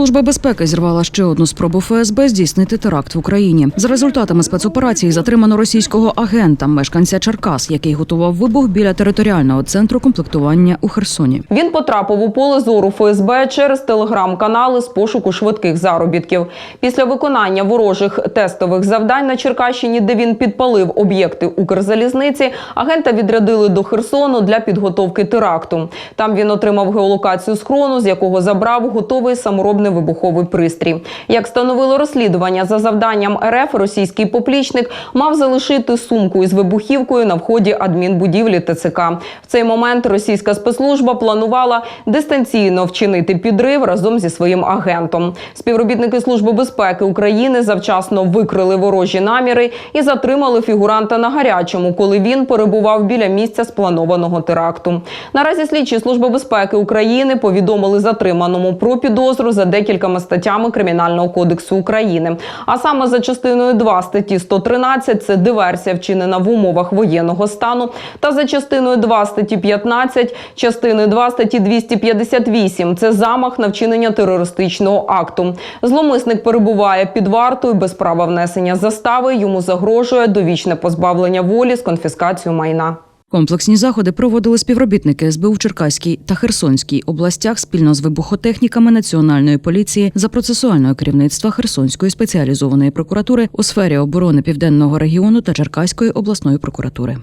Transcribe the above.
служба безпеки зірвала ще одну спробу ФСБ здійснити теракт в Україні. За результатами спецоперації затримано російського агента, мешканця Черкас, який готував вибух біля територіального центру комплектування у Херсоні. Він потрапив у поле зору ФСБ через телеграм-канали з пошуку швидких заробітків. Після виконання ворожих тестових завдань на Черкащині, де він підпалив об'єкти Укрзалізниці, агента відрядили до Херсону для підготовки теракту. Там він отримав геолокацію схрону, з якого забрав готовий саморобний вибуховий пристрій. Як становило розслідування за завданням РФ, російський поплічник мав залишити сумку із вибухівкою на вході адмінбудівлі ТЦК. В цей момент російська спецслужба планувала дистанційно вчинити підрив разом зі своїм агентом. Співробітники Служби безпеки України завчасно викрили ворожі наміри і затримали фігуранта на гарячому, коли він перебував біля місця спланованого теракту. Наразі слідчі Служби безпеки України повідомили затриманому про підозру за декількома статтями Кримінального кодексу України. А саме за частиною 2 статті 113 – це диверсія, вчинена в умовах воєнного стану, та за частиною 2 статті 15, частини 2 статті 258 – це замах на вчинення терористичного акту. Зломисник перебуває під вартою без права внесення застави. Йому загрожує довічне позбавлення волі з конфіскацією майна. Комплексні заходи проводили співробітники СБУ в Черкаській та Херсонській областях спільно з вибухотехніками Національної поліції за процесуального керівництва Херсонської спеціалізованої прокуратури у сфері оборони південного регіону та Черкаської обласної прокуратури.